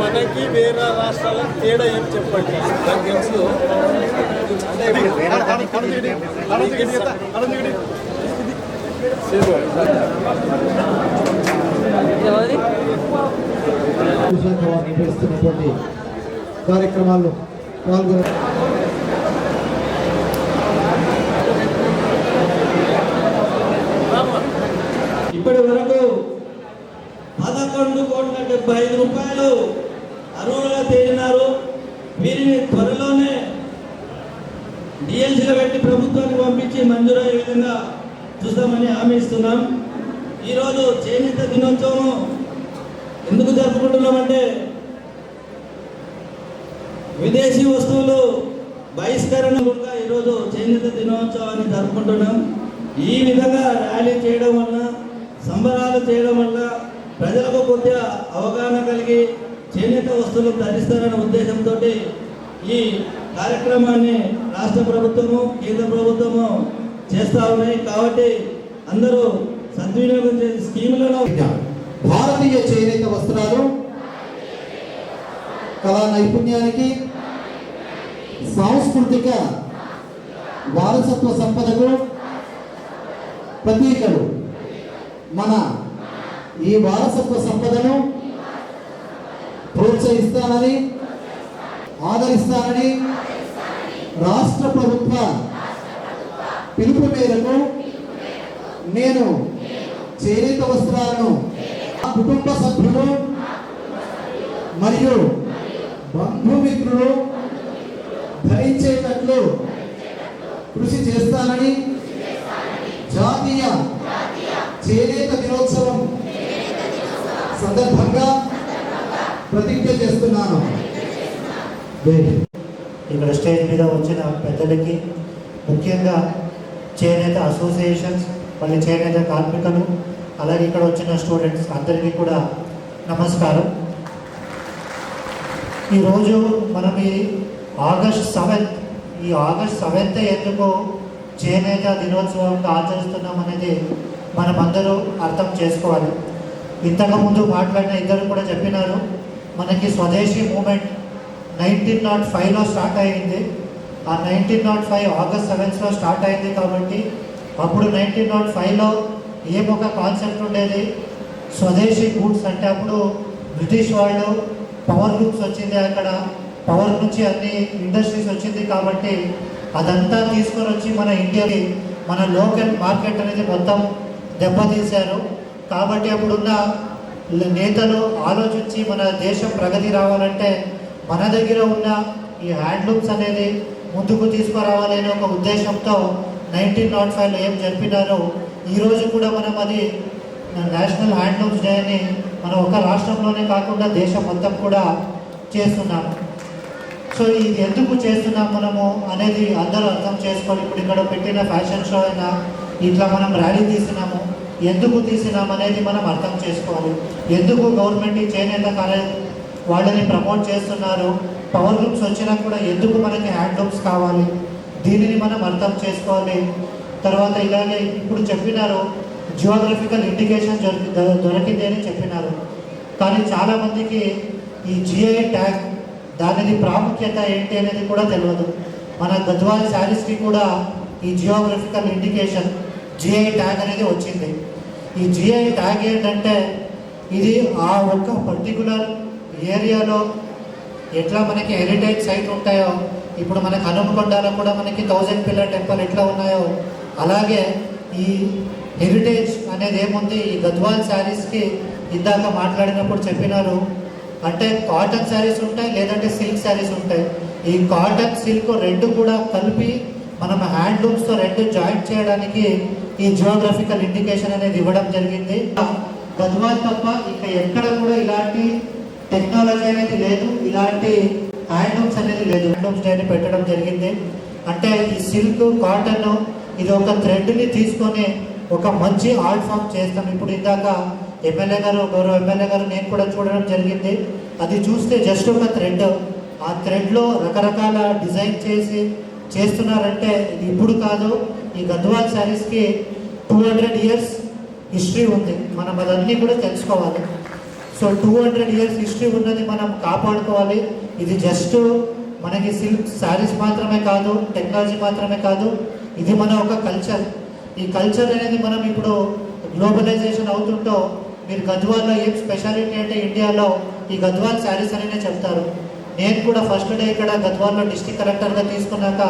మనకి వేరే రాష్ట్రాల తేడా ఏం చెప్పండి? నాకు తెలుసు అంటే నిర్వహిస్తున్నటువంటి కార్యక్రమాల్లో పాల్గొన ఇప్పటి వరకు పదకొండు కోట్ల డెబ్బై ఐదు రూపాయలు అరువులుగా తేలినారు. వీరిని త్వరలోనే డిఎల్సీలో పెట్టి ప్రభుత్వానికి పంపించి మంజూరయ్యే విధంగా చూస్తామని హామీ ఇస్తున్నాం. ఈరోజు చేనేత దినోత్సవం ఎందుకు జరుపుకుంటున్నామంటే విదేశీ వస్తువులు బహిష్కరణ కూడా ఈరోజు చేనేత దినోత్సవాన్ని జరుపుకుంటున్నాం. ఈ విధంగా ర్యాలీ చేయడం వల్ల సంబరాలు చేయడం వల్ల ప్రజలకు కొద్దిగా అవగాహన కలిగి చేనేత వస్తువులు ధరిస్తారనే ఉద్దేశంతో ఈ కార్యక్రమాన్ని రాష్ట్ర ప్రభుత్వము కేంద్ర ప్రభుత్వము చేస్తూ ఉన్నాయి. కాబట్టి అందరూ సద్వినియోగం చేసే స్కీములలో భారతీయ చేనేత వస్త్రాలు కళా నైపుణ్యానికి సాంస్కృతిక వారసత్వ సంపదకు ప్రతీకలు. మన ఈ వారసత్వ సంపదను ప్రోత్సహిస్తానని ఆదరిస్తానని రాష్ట్ర ప్రభుత్వ పిలుపు మేరకు నేను చేనేత వస్త్రాలను కుటుంబ సభ్యులు మరియు బంధుమిత్రులు ధరించేటట్లు కృషి చేస్తానని జాతీయ చేనేత దినోత్సవం సందర్భంగా ప్రతిజ్ఞ చేస్తున్నాను. ఇక్కడ స్టేజ్ మీద వచ్చిన పెద్దలకి ముఖ్యంగా చేనేత అసోసియేషన్స్ మళ్ళీ చేనేత కార్మికులు అలాగే ఇక్కడ వచ్చిన స్టూడెంట్స్ అందరికీ కూడా నమస్కారం. ఈరోజు మనం ఈ ఆగస్ట్ సెవెంత్ ఈ ఆగస్ట్ సెవెంత్ ఎందుకు చేనేత దినోత్సవంగా ఆచరిస్తున్నాం అనేది మనమందరూ అర్థం చేసుకోవాలి. ఇంతకుముందు మాట్లాడిన ఇద్దరు కూడా చెప్పినారు మనకి స్వదేశీ మూమెంట్ నైన్టీన్ నాట్ ఫైవ్లో స్టార్ట్ అయింది. ఆ నైన్టీన్ నాట్ ఫైవ్ ఆగస్ట్ సెవెన్త్లో స్టార్ట్ అయింది కాబట్టి అప్పుడు నైన్టీన్ నాట్ ఫైవ్లో ఏమొక కాన్సెప్ట్ ఉండేది? స్వదేశీ గూడ్స్ అంటే అప్పుడు బ్రిటిష్ వాళ్ళు పవర్ గ్రూప్స్ వచ్చింది అక్కడ. పవర్ నుంచి అన్ని ఇండస్ట్రీస్ వచ్చింది కాబట్టి అదంతా తీసుకొని వచ్చి మన ఇండియాకి మన లోకల్ మార్కెట్ అనేది మొత్తం దెబ్బతీశారు. కాబట్టి అప్పుడున్న నేతలు ఆలోచించి మన దేశం ప్రగతి రావాలంటే మన దగ్గర ఉన్న ఈ హ్యాండ్లూమ్స్ అనేది ముందుకు తీసుకురావాలనే ఒక ఉద్దేశంతో నైన్టీన్ నాట్ ఫైవ్లో ఏం జరిపినారో ఈరోజు కూడా మనం అది నేషనల్ హ్యాండ్లూమ్స్ డే అని మనం ఒక రాష్ట్రంలోనే కాకుండా దేశం మొత్తం కూడా చేస్తున్నాము సో ఇది ఎందుకు చేస్తున్నాం మనము అనేది అందరూ అర్థం చేసుకొని ఇప్పుడు ఇక్కడ పెట్టిన ఫ్యాషన్ షో అయినా ఇట్లా మనం ర్యాలీ తీసినాము ఎందుకు తీసినాం అనేది మనం అర్థం చేసుకోవాలి. ఎందుకు గవర్నమెంట్ ఈ చేనేత కాలేజ్ వాళ్ళని ప్రమోట్ చేస్తున్నారు పవర్ లూమ్స్ వచ్చినా కూడా ఎందుకు మనకి హ్యాండ్లూమ్స్ కావాలి? దీనిని మనం అర్థం చేసుకోవాలి. తర్వాత ఇలాగే ఇప్పుడు చెప్పినారు జియోగ్రఫికల్ ఇండికేషన్ దొరికి దొరికింది అని చెప్పినారు. కానీ చాలామందికి ఈ జిఐ ట్యాగ్ దానిది ప్రాముఖ్యత ఏంటి అనేది కూడా తెలియదు మన గద్వాల్ శారీస్కి కూడా ఈ జియోగ్రఫికల్ ఇండికేషన్ జిఐ ట్యాగ్ అనేది వచ్చింది. ఈ జిఐ ట్యాగ్ ఏంటంటే ఇది ఆ ఒక్క పర్టికులర్ ఏరియాలో ఎట్లా మనకి హెరిటేజ్ సైట్ ఉంటాయో ఇప్పుడు మనకి హనుమకొండలో కూడా మనకి థౌజండ్ పిల్లర్ టెంపుల్ ఎట్లా ఉన్నాయో అలాగే ఈ హెరిటేజ్ అనేది ఏముంది? ఈ గద్వాల్ శారీస్కి ఇందాక మాట్లాడినప్పుడు చెప్పినారు. అంటే కాటన్ శారీస్ ఉంటాయి లేదంటే సిల్క్ శారీస్ ఉంటాయి. ఈ కాటన్ సిల్క్ రెండు కూడా కలిపి మనం హ్యాండ్లూమ్స్తో రెండు జాయింట్ చేయడానికి ఈ జియోగ్రఫికల్ ఇండికేషన్ అనేది ఇవ్వడం జరిగింది. గద్వాల్ తప్ప ఇక ఎక్కడ కూడా ఇలాంటి టెక్నాలజీ అనేది లేదు. ఇలాంటి హ్యాండ్లూమ్స్ అనేది లేదు. హ్యాండ్ లూమ్స్ అని పెట్టడం జరిగింది. అంటే ఈ సిల్క్ కాటన్ ఇది ఒక థ్రెడ్ని తీసుకొని ఒక మంచి ఆర్ట్ ఫామ్ చేస్తాం. ఇప్పుడు ఇందాక ఎమ్మెల్యే గారు గౌరవ ఎమ్మెల్యే గారు నేను కూడా చూడడం జరిగింది. అది చూస్తే జస్ట్ ఒక థ్రెడ్ ఆ థ్రెడ్లో రకరకాల డిజైన్ చేసి చేస్తున్నారంటే ఇది ఇప్పుడు కాదు. ఈ గద్వాల్ శారీస్కి టూ హండ్రెడ్ ఇయర్స్ హిస్టరీ ఉంది. మనం అదన్నీ కూడా తెలుసుకోవాలి. So two hundred years history ఉన్నది మనం కాపాడుకోవాలి. ఇది జస్ట్ మనకి సిల్క్ శారీస్ మాత్రమే కాదు టెక్నాలజీ మాత్రమే కాదు ఇది మన ఒక కల్చర్ ఈ కల్చర్ అనేది మనం ఇప్పుడు గ్లోబలైజేషన్ అవుతుంటో మీరు గద్వాల్లో ఏం స్పెషాలిటీ అంటే ఇండియాలో ఈ గద్వాల్ శారీస్ అనేనే చెప్తారు. నేను కూడా ఫస్ట్ డే ఇక్కడ గద్వాల్లో డిస్ట్రిక్ట్ కలెక్టర్గా తీసుకున్నాక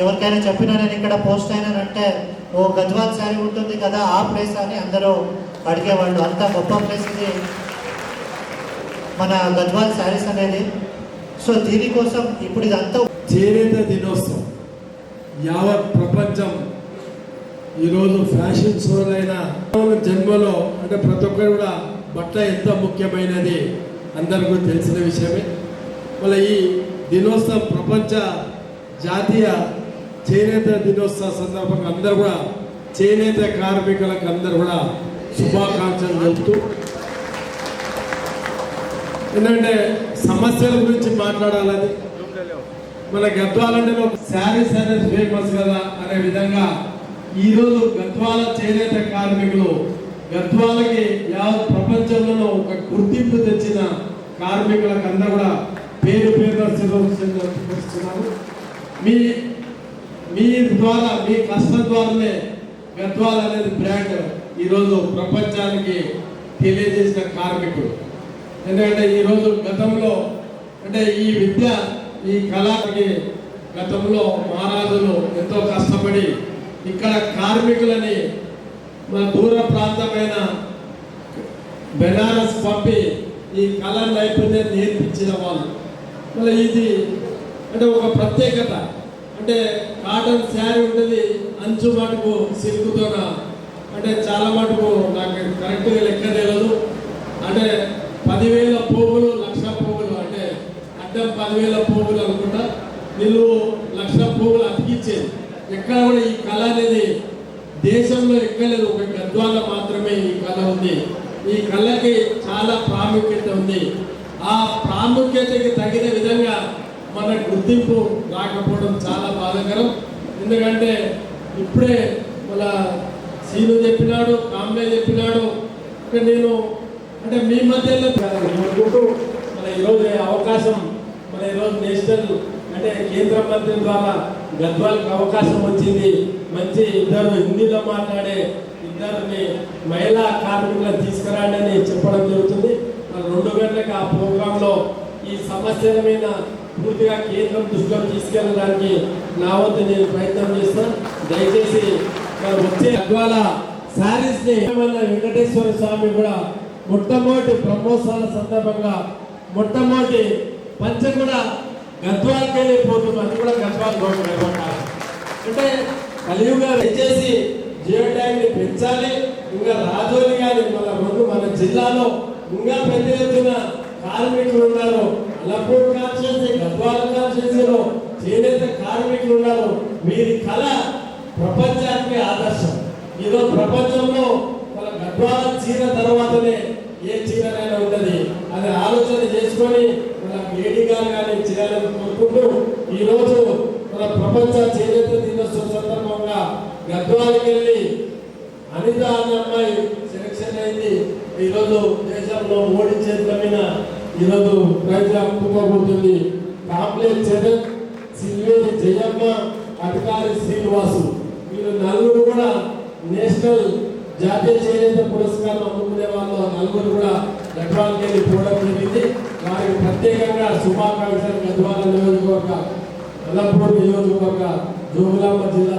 ఎవరికైనా చెప్పినా నేను ఇక్కడ పోస్ట్ అయినానంటే ఓ గద్వాల్ శారీ ఉంటుంది కదా ఆ ప్లేస్ అని అందరూ అడిగేవాళ్ళు. అంత గొప్ప ప్లేస్ ఇది మన గద్వాల్ శారీస్ అనేది. సో దీనికోసం ఇప్పుడు ఇదంతా చేనేత దినోత్సవం. యావత్ ప్రపంచం ఈరోజు ఫ్యాషన్ షోలైన జన్మలో అంటే ప్రతి ఒక్కరు కూడా బట్ట ఎంత ముఖ్యమైనది అందరికీ తెలిసిన విషయమే. మళ్ళీ ఈ దినోత్సవం ప్రపంచ జాతీయ చేనేత దినోత్సవ సందర్భంగా అందరూ కూడా చేనేత కార్మికులకు అందరూ కూడా శుభాకాంక్షలు చెబుతూ ఎందుకంటే సమస్యల గురించి మాట్లాడాలని. మన గద్వాలంటే శారీస్ అనేది ఫేమస్ కదా అనే విధంగా ఈరోజు గద్వాల చేనేత కార్మికులు గద్వాలకి యావత్ ప్రపంచంలోనూ ఒక గుర్తింపు తెచ్చిన కార్మికులకు అందరూ కూడా పేరు పేరు శిరోస్తున్నాను మీ మీ ద్వారా మీ కష్టం ద్వారానే గద్వాల అనేది బ్రాండ్. ఈరోజు ప్రపంచానికి తెలియజేసిన కార్మికుడు. ఎందుకంటే ఈరోజు గతంలో అంటే ఈ విద్య ఈ కళకి గతంలో మహారాజులు ఎంతో కష్టపడి ఇక్కడ కార్మికులని మన దూర ప్రాంతమైన బెనారస్ పంపి ఈ కళ నైపుణ్యం నేర్పించిన వాళ్ళు. మళ్ళీ ఇది అంటే ఒక ప్రత్యేకత. అంటే కాటన్ శారీ ఉంటుంది అంచు మటుకు సిల్క్తోన? అంటే చాలా మటుకు నాకు కరెక్ట్గా లెక్క తెలియదు. అంటే పదివేల పోగులు లక్ష పోగులు అంటే అడ్డం పదివేల పోగులు అనుకుంటా. నిలువు లక్షల పోగులు అతికిచ్చేది. ఎక్కడ కూడా ఈ కళ అనేది దేశంలో ఎక్కలేదు ఒక గద్వాల మాత్రమే ఈ కళ ఉంది. ఈ కళకి చాలా ప్రాముఖ్యత ఉంది. ఆ ప్రాముఖ్యతకి తగిన విధంగా మన గుర్తింపు రాకపోవడం చాలా బాధాకరం. ఎందుకంటే ఇప్పుడే మన సీను చెప్పినాడు కాంబే చెప్పినాడు. నేను అంటే మీ మధ్యలో మన ఈరోజు అవకాశం మన ఈరోజు నేషనల్ అంటే కేంద్ర మంత్రి ద్వారా గద్వాలకు అవకాశం వచ్చింది. మంచి ఇద్దరు హిందీలో మాట్లాడే ఇద్దరిని మహిళా కార్మికులను తీసుకురండి అని చెప్పడం జరుగుతుంది. రెండు గంటలకు ఆ ప్రోగ్రాంలో ఈ సమస్యల మీద పూర్తిగా కేంద్రం దృష్టిలో తీసుకెళ్ళడానికి నా వంతు నేను ప్రయత్నం చేస్తాను దయచేసి వచ్చే గద్వాల శారీస్ని వెంకటేశ్వర స్వామి కూడా మొట్టమొదటి బ్రహ్మోత్సవాల సందర్భంగా మొట్టమొదటి పంచ కూడా గద్వాలకి వెళ్ళిపోతుంది అది కూడా గద్వాల గవర్నమెంట్ అంటే కలియుగా దయచేసి జియో ట్యాంక్ పెంచాలి ఇంకా రాజోని కానీ మన రెండు మన జిల్లాలో ఇంకా పెద్ద ఎత్తున కార్మికులు ఉన్నారు. అలపూర్ కాన్స్టిట్యూన్సీ గద్వాల కాన్స్టిట్యూన్సీలో చేనేత కార్మికులు ఉన్నారు. వీరి కళ ప్రపంచానికి ఆదర్శం. ఈరోజు ప్రపంచంలో మన గద్వాల చీర తర్వాతనే ఏ చీరనైనా ఉన్నది అది ఆలోచన చేసుకొని మన కానీ చేయాలని కోరుకుంటూ ఈరోజు మన ప్రపంచ చేనేత దినోత్సవం సందర్భంగా గద్వాలకి వెళ్ళి అనిత అన్న అమ్మాయి సెలక్షన్ అయింది. ఈరోజు దేశంలో మోడీ చేతుల మీద ఈరోజు ప్రైజ్ అప్పుకోబోతుంది. కాంప్లెక్స్ చరణ్ సిల్వేరి జయమ్మ అధికారి శ్రీనివాసు. వీళ్ళు నలుగురు కూడా నేషనల్ జాతీయ చేనేత పురస్కారం అందుకునే వాళ్ళు. నలుగురు కూడా గద్వాలకి వెళ్ళి పోవడం జరిగింది. వారికి ప్రత్యేకంగా శుభాకాంక్షలు గద్వాల నియోజకవర్గ ఎల్లప్పుడూ నియోజకవర్గ జోగులాంబ జిల్లా